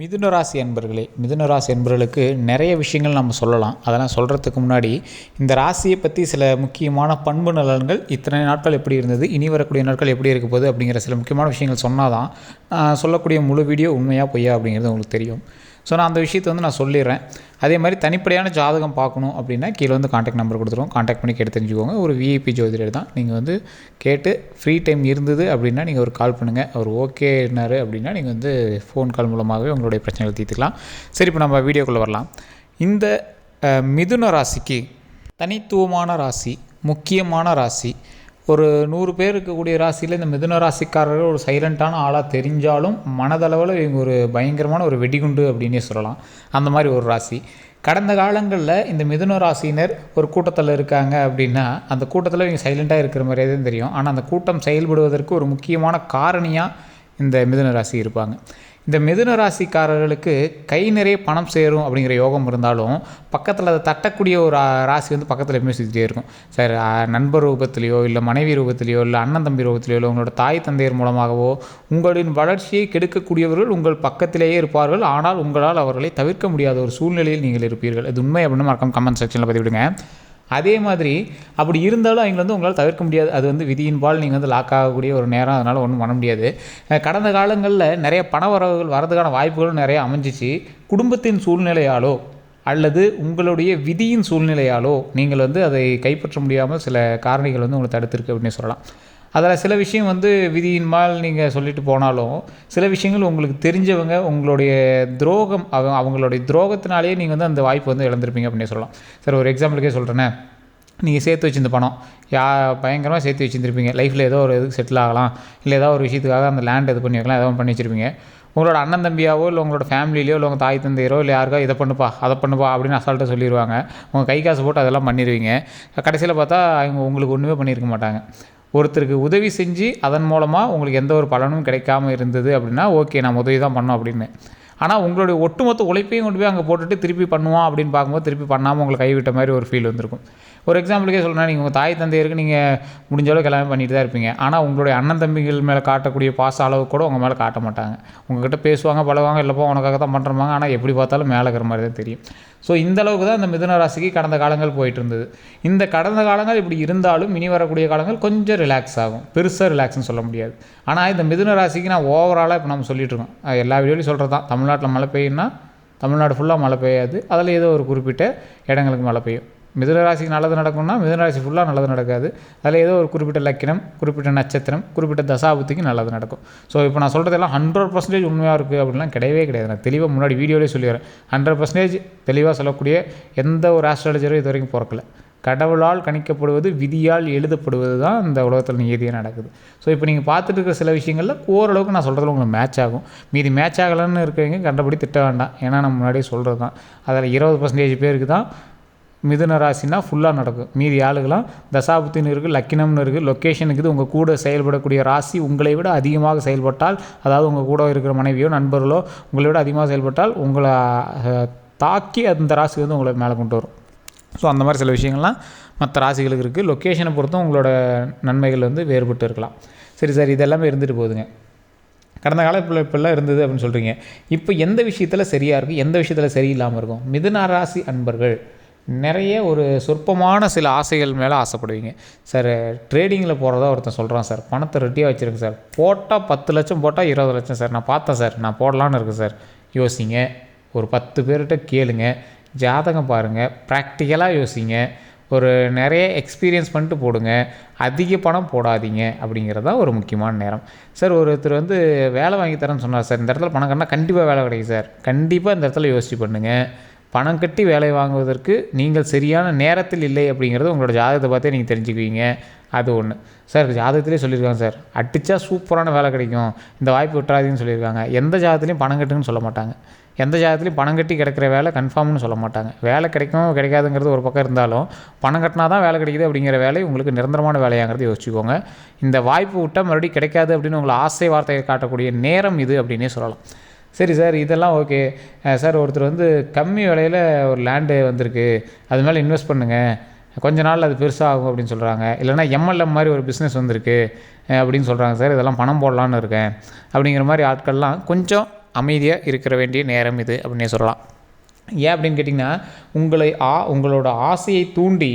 மிதுன ராசி அன்பர்களே மிதுன ராசி அன்பர்களுக்கு நிறைய விஷயங்கள் நம்ம சொல்லலாம். அதெல்லாம் சொல்கிறதுக்கு முன்னாடி இந்த ராசியை பற்றி சில முக்கியமான பண்பு நலன்கள் இத்தனை நாட்கள் எப்படி இருந்தது இனி வரக்கூடிய நாட்கள் எப்படி இருக்க போகுது அப்படிங்கிற சில முக்கியமான விஷயங்கள் சொன்னால் தான் நான் சொல்லக்கூடிய முழு வீடியோ உண்மையாக பொய்யா அப்படிங்கிறது உங்களுக்கு தெரியும். ஸோ நான் அந்த விஷயத்தை வந்து நான் சொல்லிடுறேன். அதே மாதிரி தனிப்படையான ஜாதகம் பார்க்கணும் அப்படின்னா கீழே வந்து காண்டாக்ட் நம்பர் கொடுத்துருவோம். காண்டாக்ட் பண்ணி கேட்டு தெரிஞ்சுக்கோங்க. ஒரு விஐபி ஜோதிடர் தான். நீங்கள் வந்து கேட்டு ஃப்ரீ டைம் இருந்தது அப்படின்னா நீங்கள் ஒரு கால் பண்ணுங்கள் அவர் ஓகேனாரு அப்படின்னா நீங்கள் வந்து ஃபோன் கால் மூலமாகவே உங்களுடைய பிரச்சனைகளை தீர்த்துக்கலாம். சரி இப்போ நம்ம வீடியோக்குள்ளே வரலாம். இந்த மிதுன ராசிக்கு தனித்துவமான ராசி முக்கியமான ராசி ஒரு நூறு பேர் இருக்கக்கூடிய ராசியில் இந்த மிதுன ராசிக்காரர்கள் ஒரு சைலண்ட்டான ஆளாக தெரிஞ்சாலும் மனதளவில் இவங்க ஒரு பயங்கரமான ஒரு வெடிகுண்டு அப்படின்னே சொல்லலாம். அந்த மாதிரி ஒரு ராசி. கடந்த காலங்களில் இந்த மிதுன ராசியினர் ஒரு கூட்டத்தில் இருக்காங்க அப்படின்னா அந்த கூட்டத்தில் இவங்க சைலண்ட்டாக இருக்கிற மாதிரியே தான் தெரியும். ஆனால் அந்த கூட்டம் செயல்படுவதற்கு ஒரு முக்கியமான காரணியாக இந்த மிதுன ராசி இருப்பாங்க. இந்த மிதுன ராசிக்காரர்களுக்கு கை நிறைய பணம் சேரும் அப்படிங்கிற யோகம் இருந்தாலும் பக்கத்தில் அதை தட்டக்கூடிய ஒரு ராசி வந்து பக்கத்தில் எப்பவுமே சுற்றிட்டே இருக்கும். சார் நண்பர் ரூபத்திலையோ இல்லை மனைவி ரூபத்திலையோ இல்லை அண்ணன் தம்பி ரூபத்திலையோ இல்லை உங்களோட தாய் தந்தையர் மூலமாகவோ உங்களின் வளர்ச்சியை கெடுக்கக்கூடியவர்கள் உங்கள் பக்கத்திலேயே இருப்பார்கள். ஆனால் உங்களால் அவர்களை தவிர்க்க முடியாத ஒரு சூழ்நிலையில் நீங்கள் இருப்பீர்கள். இது உண்மை அப்படின்னு மறக்காம கமெண்ட் செக்ஷனில் பதிவிடுங்க. அதே மாதிரி அப்படி இருந்தாலும் அவங்க வந்து உங்களால் தவிர்க்க முடியாது. அது வந்து விதியின்பால் நீங்கள் வந்து லாக் ஆகக்கூடிய ஒரு நேரம். அதனால் ஒன்றும் பண்ண முடியாது. கடந்த காலங்களில் நிறைய பண வரவுகள் வரதுக்கான வாய்ப்புகளும் நிறைய அமைஞ்சிச்சு. குடும்பத்தின் சூழ்நிலையாலோ அல்லது உங்களுடைய விதியின் சூழ்நிலையாலோ நீங்கள் வந்து அதை கைப்பற்ற முடியாமல் சில காரணிகள் வந்து உங்களை தடுத்திருக்கு அப்படின்னு சொல்லலாம். அதில் சில விஷயம் வந்து விதியின்பால் நீங்கள் சொல்லிட்டு போனாலும் சில விஷயங்கள் உங்களுக்கு தெரிஞ்சவங்க உங்களுடைய துரோகம் அவங்க அவங்களுடைய துரோகத்தினாலேயே நீங்கள் வந்து அந்த வாய்ப்பு வந்து இழந்திருப்பீங்க அப்படின்னு சொல்லலாம். சார் ஒரு எக்ஸாம்பிளுக்கே சொல்கிறேன்னே நீங்கள் சேர்த்து வச்சிருந்த பணம் யா பயங்கரமாக சேர்த்து வச்சுருந்துருப்பீங்க. லைஃப்பில் ஏதோ ஒரு இதுக்கு செட்டில் ஆகலாம் இல்லை ஏதோ ஒரு விஷயத்துக்காக அந்த லேண்ட் இது பண்ணி வைக்கலாம் ஏதோ பண்ணி வச்சுருப்பீங்க. உங்களோட அண்ணன் தம்பியாவோ இல்லை உங்களோட ஃபேமிலியிலையோ இல்லை உங்கள் தாய் தந்தையரோ இல்லை யாருக்கோ இதை பண்ணுப்பா அதை பண்ணுப்பா அப்படின்னு அசால்ட்டாக சொல்லிடுவாங்க உங்கள் கை காசு போட்டு அதெல்லாம் பண்ணிடுவீங்க கடைசியில் பார்த்தா அவங்க உங்களுக்கு ஒன்றுமே பண்ணியிருக்க மாட்டாங்க. ஒருத்தருக்கு உதவி செஞ்சு அதன் மூலமாக உங்களுக்கு எந்த ஒரு பலனும் கிடைக்காம இருந்தது அப்படின்னா ஓகே நம்ம உதவி தான் பண்ணோம் அப்படின்னு. ஆனால் உங்களுடைய ஒட்டுமொத்த உழைப்பையும் கொண்டு போய் அங்கே போட்டுட்டு திருப்பி பண்ணுவோம் அப்படின்னு பார்க்கும்போது திருப்பி பண்ணாமல் உங்களை கைவிட்ட மாதிரி ஒரு ஃபீல் வந்திருக்கும். ஒரு எக்ஸாம்பிளுக்கே சொல்லணும் நீங்கள் உங்கள் தாய் தந்தையருக்கு நீங்கள் முடிஞ்ச அளவுக்கு எல்லாமே பண்ணிட்டு தான் இருப்பீங்க. ஆனால் உங்களுடைய அண்ணன் தம்பிகள் மேலே காட்டக்கூடிய பாச அளவு கூட உங்கள் மேலே காட்ட மாட்டாங்க. உங்ககிட்ட பேசுவாங்க பழகுவாங்க இல்லைப்பா உனக்காக தான் பண்ணுறாங்க ஆனால் எப்படி பார்த்தாலும் மேலே இருக்கிற மாதிரி தான் தெரியும். ஸோ இந்த அளவுக்கு தான் இந்த மிதுன ராசிக்கு கடந்த காலங்கள் போயிட்டு இருந்தது இந்த கடந்த காலங்கள் இப்படி இருந்தாலும் இனி வரக்கூடிய காலங்கள் கொஞ்சம் ரிலாக்ஸ் ஆகும். பெருசாக ரிலாக்ஸ்னு சொல்ல முடியாது. ஆனால் இந்த மிதுன ராசிக்கு நான் ஓவராலாக இப்போ நம்ம சொல்லிட்டு இருக்கோம். எல்லா வீடியோலையும் சொல்கிறது தான். தமிழ்நாட்டில் மழை பெய்யும்னா தமிழ்நாடு ஃபுல்லாக மழை பெய்யாது. அதில் ஏதோ ஒரு குறிப்பிட்ட இடங்களுக்கு மழை பெய்யும். மிதுனராசிக்கு நல்லது நடக்கும்னா மிதுனராசி ஃபுல்லாக நல்லது நடக்காது. அதில் ஏதோ ஒரு குறிப்பிட்ட லக்கினம் குறிப்பிட்ட நட்சத்திரம் குறிப்பிட்ட தசாபுத்திக்கு நல்லது நடக்கும். ஸோ இப்போ நான் சொல்கிறதெல்லாம் ஹண்ட்ரட் பர்சன்டேஜ் உண்மையாக இருக்குது அப்படின்லாம் கிடையவே கிடையாது. நான் தெளிவாக முன்னாடி வீடியோலேயே சொல்லிடுறேன். ஹண்ட்ரட் பர்சன்டேஜ் தெளிவாக சொல்லக்கூடிய எந்த ஒரு ஆஸ்ட்ராலஜரும் இது வரைக்கும் பிறக்கல. கடவுளால் கணிக்கப்படுவது விதியால் எழுதப்படுவது தான் இந்த உலகத்தில் நியதியாக நடக்குது. ஸோ இப்போ நீங்கள் பார்த்துட்டு இருக்கிற சில விஷயங்களில் ஓரளவுக்கு நான் சொல்கிறதுல உங்களுக்கு மேட்ச் ஆகும். மீதி மேட்ச் ஆகலைன்னு இருக்கிறவங்க கண்டபடி திட்ட வேண்டாம். ஏன்னா நம்ம முன்னாடியே சொல்கிறது தான் அதில் இருபது பர்சன்டேஜ் பேருக்கு தான் மிதுன ராசினா ஃபுல்லாக நடக்கும். மீதி ஆளுகளாம் தசாபுத்தின்னு இருக்குது லக்கினம்னு இருக்குது லொக்கேஷன் இருக்குது. உங்கள் கூட செயல்படக்கூடிய ராசி உங்களை விட அதிகமாக செயல்பட்டால் அதாவது உங்கள் கூட இருக்கிற மனைவியோ நண்பர்களோ உங்களை விட அதிகமாக செயல்பட்டால் உங்களை தாக்கி அந்த ராசி வந்து உங்களை மேலே கொண்டு வரும். ஸோ அந்த மாதிரி சில விஷயங்கள்லாம் மற்ற ராசிகளுக்கு இருக்குது லொக்கேஷனை பொறுத்தும் உங்களோட நன்மைகள் வந்து வேறுபட்டு இருக்கலாம். சரி சார் இதெல்லாமே இருந்துட்டு போகுதுங்க. கடந்த கால இப்போ இப்பெல்லாம் இருந்தது அப்படின்னு சொல்கிறீங்க இப்போ எந்த விஷயத்தில் சரியாக இருக்குது எந்த விஷயத்தில் சரியில்லாமல் இருக்கும்? மிதுன ராசி அன்பர்கள். நிறைய ஒரு சொற்பமான சில ஆசைகள் மேலே ஆசைப்படுவீங்க. சார் ட்ரேடிங்கில் போகிறதா ஒருத்தன் சொல்கிறான் சார் பணத்தை ரெட்டியாக வச்சுருங்க சார். போட்டால் பத்து லட்சம் போட்டால் இருபது லட்சம் சார். நான் பார்த்தேன் சார் நான் போடலான்னு இருக்கேன் சார். யோசிங்க ஒரு பத்து பேர்கிட்ட கேளுங்க ஜாதகம் பாருங்கள் ப்ராக்டிக்கலாக யோசிங்க. ஒரு நிறைய எக்ஸ்பீரியன்ஸ் பண்ணிட்டு போடுங்க அதிக பணம் போடாதீங்க அப்படிங்கிறது தான் ஒரு முக்கியமான நேரம். சார் ஒருத்தர் வந்து வேலை வாங்கி தரேன்னு சொன்னார் சார். இந்த இடத்துல பணம் கட்டினா கண்டிப்பாக வேலை கிடைக்கும் சார். கண்டிப்பாக இந்த இடத்துல யோசிச்சு பண்ணுங்கள் பணம் கட்டி வேலை வாங்குவதற்கு நீங்கள் சரியான நேரத்தில் இல்லை அப்படிங்கிறது உங்களோட ஜாதகத்தை பார்த்தே நீங்கள் தெரிஞ்சுக்குவீங்க. அது ஒன்று சார் ஜாதகத்திலே சொல்லியிருக்காங்க சார். அடித்தா சூப்பரான வேலை கிடைக்கும். இந்த வாய்ப்பு விட்டுறாதுன்னு சொல்லியிருக்காங்க. எந்த ஜாதகத்துலையும் பணம் கட்டுன்னு சொல்ல மாட்டாங்க. எந்த ஜாதகத்துலையும் பணம் கட்டி கிடைக்கிற வேலை கன்ஃபார்ம்னு சொல்ல மாட்டாங்க. வேலை கிடைக்கும் கிடைக்காதுங்கிறது ஒரு பக்கம் இருந்தாலும் பணம் கட்டினா தான் வேலை கிடைக்குது அப்படிங்கிற வேலை உங்களுக்கு நிரந்தரமான வேலையாங்கிறது யோசிச்சுக்கோங்க. இந்த வாய்ப்பு விட்டால் மறுபடியும் கிடைக்காது அப்படின்னு உங்களை ஆசை வார்த்தையை காட்டக்கூடிய நேரம் இது அப்படின்னே சொல்லலாம். சரி சார் இதெல்லாம் ஓகே. சார் ஒருத்தர் வந்து கம்மி விலையில் ஒரு லேண்டு வந்திருக்கு. அது மேலே இன்வெஸ்ட் பண்ணுங்கள் கொஞ்ச நாள் அது பெருசாகும் அப்படின்னு சொல்கிறாங்க இல்லைனா எம்எல்எம் மாதிரி ஒரு பிஸ்னஸ் வந்திருக்கு. அப்படின்னு சொல்கிறாங்க சார் இதெல்லாம் பணம் போடலான்னு இருக்கேன். அப்படிங்கிற மாதிரி ஆட்கள்லாம் கொஞ்சம் அமைதியாக இருக்கிற வேண்டிய நேரம் இது அப்படின்னே சொல்லலாம். ஏன் அப்படின்னு கேட்டிங்கன்னா உங்களை ஆ உங்களோட ஆசையை தூண்டி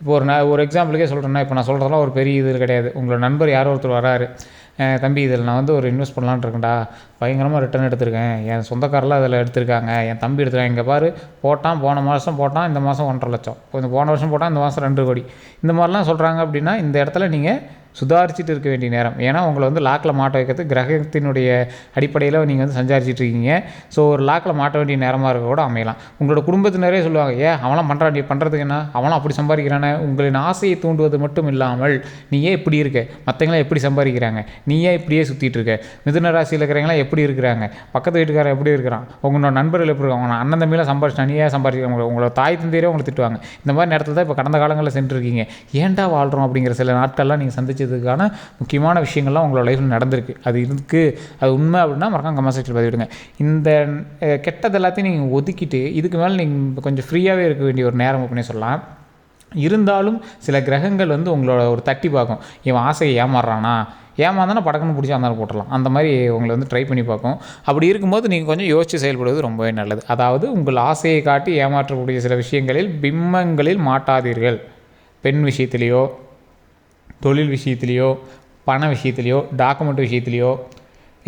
இப்போ ஒரு நான் ஒரு எக்ஸாம்பிளுக்கே சொல்கிறேன்னா இப்போ நான் சொல்கிறதெல்லாம் ஒரு பெரிய இது கிடையாது. உங்களோட நண்பர் யாரோ ஒருத்தர் வராரு. தம்பி இதில் நான் வந்து ஒரு இன்வெஸ்ட் பண்ணலான்னு இருக்கேன்டா. பயங்கரமாக ரிட்டர்ன் எடுத்திருக்கேன். என் சொந்தக்காரெலாம் அதில் எடுத்திருக்காங்க. என் தம்பி எடுத்துருக்காங்க இங்கே பாரு போட்டான் போன மாதம் போட்டான் இந்த மாதம் ஒன்றரை லட்சம். கொஞ்சம் போன வருஷம் போட்டான் இந்த மாதம் ரெண்டு கோடி. இந்த மாதிரிலாம் சொல்கிறாங்க அப்படின்னா இந்த இடத்துல நீங்கள் சுதாரிச்சுட்டு இருக்க வேண்டிய நேரம். ஏன்னா உங்களை வந்து லாக்கில் மாட்ட வைக்கிறது கிரகத்தினுடைய அடிப்படையில் நீங்கள் வந்து சஞ்சாரிச்சிட்டு இருக்கீங்க. ஸோ ஒரு லாக்கில் மாட்ட வேண்டிய நேரமாக இருக்க கூட அமையலாம். உங்களோட குடும்பத்தினரே சொல்லுவாங்க ஏன் அவனாம் பண்ணுறான் நீ பண்ணுறதுக்கு என்ன? அவனும் அப்படி சம்பாதிக்கிறானே. உங்களின் ஆசையை தூண்டுவது மட்டும் இல்லாமல் நீ ஏன் இப்படி இருக்க? மற்றவங்களாம் எப்படி சம்பாதிக்கிறாங்க? நீ ஏன் இப்படியே சுற்றிட்டு இருக்க? மிதுன ராசியில் இருக்கிறவங்களாம் எப்படி இருக்கிறாங்க? பக்கத்து வீட்டுக்காரன் எப்படி இருக்கிறான்? உங்களோட நண்பர்கள் எப்படி இருக்காங்க? உங்க அண்ணன் தம்பியெல்லாம் சம்பாதிச்சா நீ ஏன் உங்களோட தாய் தந்தையரே உங்களை திட்டுவாங்க. இந்த மாதிரி நேரத்தில் தான் இப்போ கடந்த காலங்களில் சென்றிருக்கீங்க. ஏன்டா வாழ்கிறோம் அப்படிங்கிற சில நாட்கள்லாம் நீங்கள் சந்தித்ததுக்கான முக்கியமான விஷயங்கள்லாம் உங்களோட லைஃப்பில் நடந்திருக்கு. அது இருக்குது அது உண்மை அப்படின்னா மறக்காம கமெண்ட் செக்ஷன் பதிவிடுங்க. இந்த கெட்டது எல்லாத்தையும் நீங்கள் ஒதுக்கிட்டு இதுக்கு மேலே நீங்கள் கொஞ்சம் ஃப்ரீயாகவே இருக்க வேண்டிய ஒரு நேரம் அப்படின்னு சொல்லலாம். இருந்தாலும் சில கிரகங்கள் வந்து உங்களோட ஒரு தட்டி பார்க்கும். இவன் ஆசையை ஏமாறுறானா? ஏமாந்தானே படக்குன்னு பிடிச்சி அந்த போட்டுடலாம். அந்த மாதிரி உங்களை வந்து ட்ரை பண்ணி பார்க்கும். அப்படி இருக்கும்போது நீங்கள் கொஞ்சம் யோசித்து செயல்படுவது ரொம்பவே நல்லது. அதாவது உங்கள் ஆசையை காட்டி ஏமாற்றக்கூடிய சில விஷயங்களில் பிம்பங்களில் மாட்டாதீர்கள். பெண் விஷயத்திலேயோ தொழில் விஷயத்துலையோ பண விஷயத்துலையோ டாக்குமெண்ட் விஷயத்துலையோ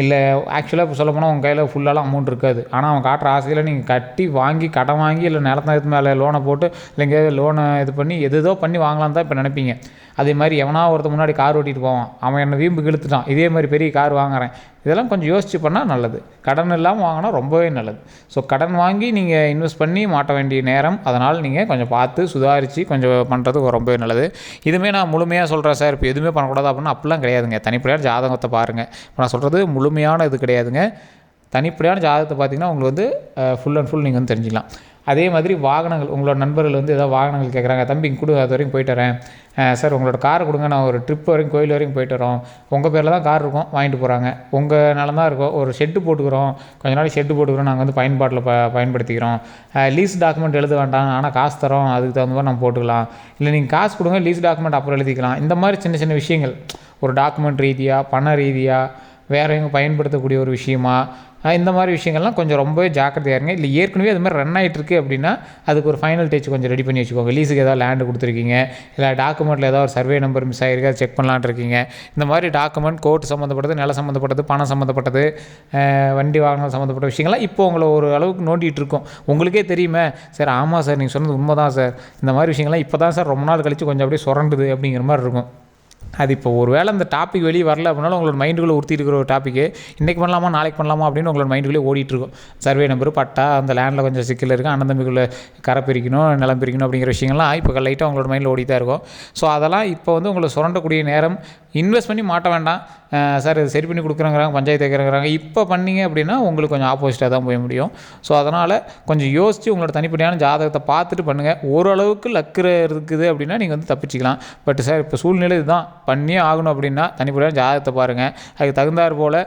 இல்லை ஆக்சுவலாக இப்போ சொல்லப்போனால் உங்கள் கையில் ஃபுல்லாலாம் அமௌண்ட் இருக்காது. ஆனால் அவன் காட்டுற ஆசையில் நீங்கள் கட்டி வாங்கி கடன் வாங்கி இல்லை நிலத்தனத்து மேலே லோனை போட்டு இல்லை எங்கேயாவது லோனை இது பண்ணி எதுதோ பண்ணி வாங்கலாம் தான் இப்போ நினைப்பீங்க. அதே மாதிரி எவனா ஒருத்தன் முன்னாடி கார் ஓட்டிட்டு போவான். அவன் என்னை வீம்புக்கு இழுத்துட்டான் இதே மாதிரி பெரிய கார் வாங்குறேன். இதெல்லாம் கொஞ்சம் யோசிச்சு பண்ணால் நல்லது. கடன் இல்லாமல் வாங்கினா ரொம்பவே நல்லது. ஸோ கடன் வாங்கி நீங்கள் இன்வெஸ்ட் பண்ணி மாட்ட வேண்டிய நேரம் அதனால் நீங்கள் கொஞ்சம் பார்த்து சுதாரித்து கொஞ்சம் பண்ணுறது ரொம்பவே நல்லது. இதுவுமே நான் முழுமையாக சொல்கிறேன் சார். இப்போ எதுவுமே பண்ணக்கூடாது அப்படின்னா அப்படிலாம் கிடையாதுங்க. தனிப்படையான ஜாதகத்தை பாருங்கள் இப்போ நான் சொல்கிறது முழு முழுமையான இது கிடையாதுங்க. தனிப்படையான ஜாதகத்தை பார்த்தீங்கன்னா உங்களுக்கு வந்து ஃபுல் அண்ட் ஃபுல் நீங்கள் வந்து தெரிஞ்சுக்கலாம். அதே மாதிரி வாகனங்கள் உங்களோட நண்பர்கள் வந்து ஏதாவது வாகனங்கள் கேட்குறாங்க தம்பி கொடு அது வரைக்கும் போயிட்டு வரேன். சார் உங்களோட காரை கொடுங்க நான் ஒரு ட்ரிப் வரைக்கும் கோயில் வரைக்கும் போயிட்டு வரோம். உங்கள் பேரில் தான் கார் இருக்கும் வாங்கிட்டு போகிறாங்க உங்கள் நிலம் தான் இருக்கும் ஒரு ஷெட்டு போட்டுக்கிறோம். கொஞ்ச நாளைக்கு ஷெட்டு போட்டுக்கிறோம் நாங்கள் வந்து பயன்பாட்டில் ப பயன்படுத்திக்கிறோம். லீஸ் டாக்குமெண்ட் எழுத வேண்டாம் ஆனால் காசு தரோம் அதுக்கு தகுந்த மாதிரி நம்ம போட்டுக்கலாம். இல்லை நீங்கள் காசு கொடுங்க லீஸ் டாக்குமெண்ட் அப்புறம் எழுதிக்கலாம். இந்த மாதிரி சின்ன சின்ன விஷயங்கள். ஒரு டாக்குமெண்ட் ரீதியாக பண ரீதியாக வேற எங்க பயன்படுத்தக்கூடிய ஒரு விஷயமா? இந்த மாதிரி விஷயங்கள்லாம் கொஞ்சம் ரொம்பவே ஜாக்கிரதையாக இருங்க. இல்லை ஏற்கனவே அது மாதிரி ரன் ஆகிட்டுருக்கு அப்படின்னா அதுக்கு ஒரு ஃபைனல் டச் கொஞ்சம் ரெடி பண்ணி வச்சுக்கோங்க. லீஸுக்கு ஏதாவது லேண்டு கொடுத்துருக்கீங்க. இல்லை டாக்குமெண்ட்டில் ஏதாவது ஒரு சர்வே நம்பர் மிஸ் ஆகிருக்கு அதை செக் பண்ணலான்னு இருக்கீங்க. இந்த மாதிரி டாக்குமெண்ட் கோர்ட் சம்மந்தப்பட்டது நில சம்மந்தப்பட்டது பணம் சம்மந்தப்பட்டது வண்டி வாகனம் சம்மந்தப்பட்ட விஷயங்கள்லாம் இப்போ உங்களை ஒரு அளவுக்கு நோண்டிகிட்டு இருக்கோம். உங்களுக்கே தெரியுமே சார் ஆமாம் சார் நீங்கள் சொன்னது உண்மை தான் சார். இந்த மாதிரி விஷயங்கள்லாம் இப்போ தான் சார் ரொம்ப நாள் கழித்து கொஞ்சம் அப்படியே சுரண்டுது அப்படிங்கிற மாதிரி இருக்கும். அது இப்போ ஒரு வேளை அந்த டாபிக் வெளியே வரல அப்படின்னாலும் உங்களோட மைண்டுக்குள்ளே உறுத்தி இருக்கிற ஒரு டாப்பிக்கு இன்றைக்கி பண்ணலாமா நாளைக்கு பண்ணலாமா அப்படின்னு உங்களோட மைண்டுக்குள்ளே ஓடிட்டுருக்கும் சர்வே நம்பர் பட்டா அந்த லேண்டில் கொஞ்சம் சிக்கல் இருக்குது அண்ணன் தம்பிக்குள்ளே கரை பிரிக்கணும் நிலம் பிரிக்கணும் அப்படிங்கிற விஷயங்கள்லாம் இப்போ லைட்டாக உங்களோட மைண்டில் ஓடி தான் இருக்கும். ஸோ அதெல்லாம் இப்போ வந்து உங்களை சுரண்டக்கூடிய நேரம் இன்வெஸ்ட் பண்ணி மாட்ட வேண்டாம். சார் இது சரி பண்ணி கொடுக்குறேங்கிறாங்க பஞ்சாயத்து வைக்கிறேங்கிறாங்க இப்போ பண்ணீங்க அப்படின்னா உங்களுக்கு கொஞ்சம் ஆப்போசிட்டாக தான் போய் முடியும். ஸோ அதனால் கொஞ்சம் யோசித்து உங்களோட தனிப்படியான ஜாதகத்தை பார்த்துட்டு பண்ணுங்கள் ஓரளவுக்கு லக்குற இருக்குது அப்படின்னா நீங்கள் வந்து தப்பிச்சிக்கலாம். பட் சார் இப்போ சூழ்நிலை இதுதான். பண்ணியே ஆகணும் அப்படின்னா தனிப்படியான ஜாதகத்தை பாருங்கள் அதுக்கு தகுந்தாற் போல்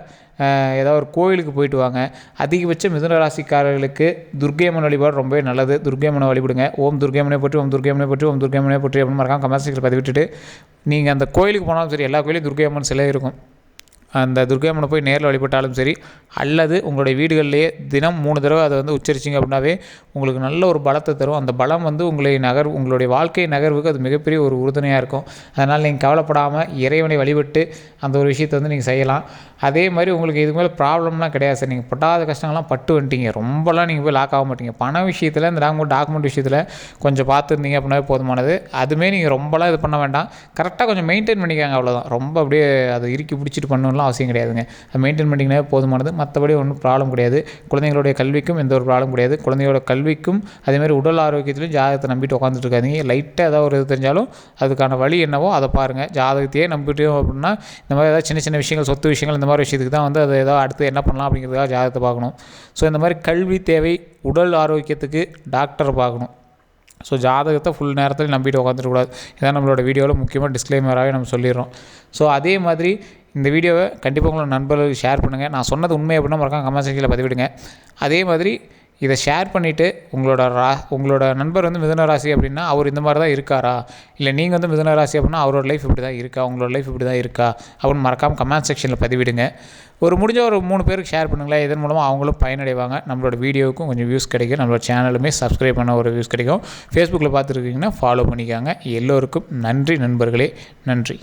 ஏதாவது ஒரு கோயிலுக்கு போயிட்டு வாங்க. அதிகபட்ச மிதுன ராசிக்காரர்களுக்கு துர்க்கையம்மன் வழிபாடு ரொம்பவே நல்லது. துர்க்கையம்மனை வழிபடுங்க. ஓம் துர்க்கையம்மனை பற்றி ஓம் துர்க்கையம்மனை பற்றி ஓம் துர்க்கையம்மனை பற்றி அப்படின்னு மறக்காம கமெண்ட் பதிவிட்டுட்டு நீங்கள் அந்த கோயிலுக்கு போனாலும் சரி எல்லா கோயிலையும் துர்க்கையம்மன் சிலை இருக்கும். அந்த துர்க்கையம்மனை போய் நேரில் வழிபட்டாலும் சரி அல்லது உங்களுடைய வீடுகள்லேயே தினம் மூணு தடவை அதை வந்து உச்சரிச்சிங்க அப்படின்னாவே உங்களுக்கு நல்ல ஒரு பலத்தை தரும். அந்த பலம் வந்து உங்களை நகர் உங்களுடைய வாழ்க்கை நகர்வுக்கு அது மிகப்பெரிய ஒரு உறுதுணையாக இருக்கும். அதனால் நீங்கள் கவலைப்படாமல் இறைவனை வழிபட்டு அந்த ஒரு விஷயத்தை வந்து நீங்கள் செய்யலாம். அதே மாதிரி உங்களுக்கு இது மேலே ப்ராப்ளம்லாம் கிடையாது சார். நீங்கள் பட்டாத கஷ்டங்கள்லாம் பட்டு வந்துட்டீங்க. ரொம்பலாம் நீங்கள் போய் லாக் ஆக மாட்டீங்க. பண விஷயத்தில் இந்த டாக்குமெண்ட் டாக்குமெண்ட் விஷயத்தில் கொஞ்சம் பார்த்துருந்தீங்க அப்படின்னாவே போதுமானது. அதுவுமே நீங்கள் ரொம்பலாம் இது பண்ண வேண்டாம். கரெக்டாக கொஞ்சம் மெயின்டைன் பண்ணிக்காங்க அவ்வளோதான் ரொம்ப அப்படியே அதை இறுக்கி பிடிச்சிட்டு பண்ணணும் பண்ணலாம் அவசியம் கிடையாதுங்க. அதை மெயின்டைன் பண்ணிங்கனாவே போதுமானது. மற்றபடி ஒன்றும் ப்ராப்ளம் கிடையாது. குழந்தைங்களுடைய கல்விக்கும் எந்த ஒரு ப்ராப்ளம் கிடையாது. குழந்தையோட கல்விக்கும் அதேமாதிரி உடல் ஆரோக்கியத்திலும் ஜாதகத்தை நம்பிட்டு உட்காந்துட்டு இருக்காதிங்க. லைட்டாக ஏதாவது ஒரு இது தெரிஞ்சாலும் அதுக்கான வழி என்னவோ அதை பாருங்கள் ஜாதகத்தையே நம்பிட்டோம் அப்படின்னா இந்த மாதிரி ஏதாவது சின்ன சின்ன விஷயங்கள் சொத்து விஷயங்கள் இந்த மாதிரி விஷயத்துக்கு தான் வந்து அதை ஏதாவது அடுத்து என்ன பண்ணலாம் அப்படிங்கிறதுக்காக ஜாதகத்தை பார்க்கணும். ஸோ இந்த மாதிரி கல்வி தேவை உடல் ஆரோக்கியத்துக்கு டாக்டர் பார்க்கணும். ஸோ ஜாதகத்தை ஃபுல் நேரத்தில் நம்பிட்டு உட்காந்துருக்கூடாது இதான் நம்மளோட வீடியோவில் முக்கியமாக டிஸ்க்ளைமராகவே நம்ம சொல்லிடுறோம். ஸோ அதே மாதிரி இந்த வீடியோவை கண்டிப்பாக உங்களோட நண்பர்களுக்கு ஷேர் பண்ணுங்கள் நான் சொன்னது உண்மை அப்படின்னா மறக்காம கமெண்ட் செக்ஷனில் பதிவிடுங்க. அதே மாதிரி இதை ஷேர் பண்ணிவிட்டு உங்களோட ரா உங்களோட நண்பர் வந்து மிதன ராசி அப்படின்னா அவர் இந்த மாதிரி தான் இருக்காரா? இல்லை நீங்கள் வந்து மிதன ராசி அப்படின்னா அவரோட லைஃப் இப்படி தான் இருக்கா? உங்களோட லைஃப் இப்படி தான் இருக்கா? அப்படின்னு மறக்காமல் கமெண்ட் செக்ஷனில் பதிவிடுங்க. ஒரு முடிஞ்ச ஒரு மூணு பேருக்கு ஷேர் பண்ணுங்களேன். இதன் மூலமாக அவங்களும் பயனடைவாங்க. நம்மளோட வீடியோவுக்கும் கொஞ்சம் வியூஸ் கிடைக்கும். நம்மளோட சேனலுமே சப்ஸ்கிரைப் பண்ண ஒரு வியூஸ் கிடைக்கும். ஃபேஸ்புக்கில் பார்த்துருக்கீங்கன்னா ஃபாலோ பண்ணிக்காங்க. எல்லோருக்கும் நன்றி நண்பர்களே. நன்றி.